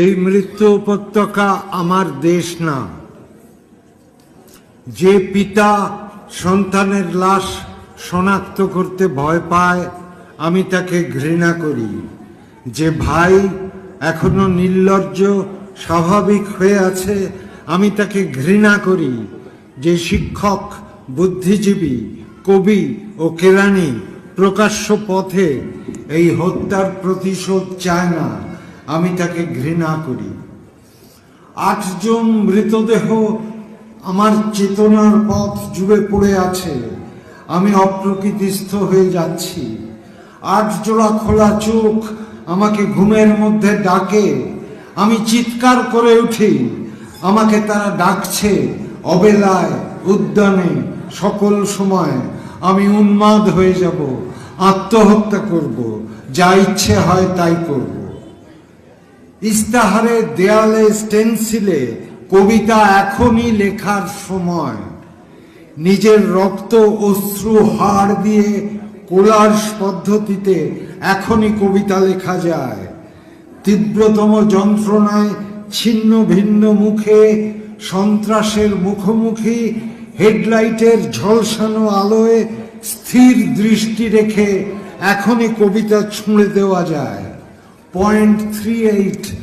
এই মৃত্যু উপত্যকা আমার দেশ না। যে পিতা সন্তানের লাশ শনাক্ত করতে ভয় পায়, আমি তাকে ঘৃণা করি। যে ভাই এখনও নির্লজ্জ, স্বাভাবিক হয়ে আছে, আমি তাকে ঘৃণা করি। যে শিক্ষক, বুদ্ধিজীবী, কবি ও কেরানি প্রকাশ্য পথে এই হত্যার প্রতিশোধ চায় না। আমি তাকে ঘৃণা করি। আটজন মৃতদেহ আমার চেতনার পথ জুড়ে পড়ে আছে। আমি অপ্রকৃতিস্থ হয়ে যাচ্ছি। আট জোড়া খোলা চোখ আমাকে ঘুমের মধ্যে ডাকে। আমি চিৎকার করে উঠি। আমাকে তারা ডাকছে অবেলায়, উদ্যানে, সকল সময়। আমি উন্মাদ হয়ে যাব, আত্মহত্যা করব, যা ইচ্ছে হয় তাই করব। ইস্তাহারে দেয়ালে স্টেন্সিলে কবিতা এখনই লেখার সময়। নিজের রক্ত অশ্রু হাড় দিয়ে কোলার্স পদ্ধতিতে এখনই কবিতা লেখা যায়। তীব্রতম যন্ত্রণায় ছিন্ন ভিন্ন মুখে সন্ত্রাসের মুখোমুখি হেডলাইটের ঝলসানো আলোয় স্থির দৃষ্টি রেখে এখনই কবিতা ছুঁড়ে দেওয়া যায়। 0.38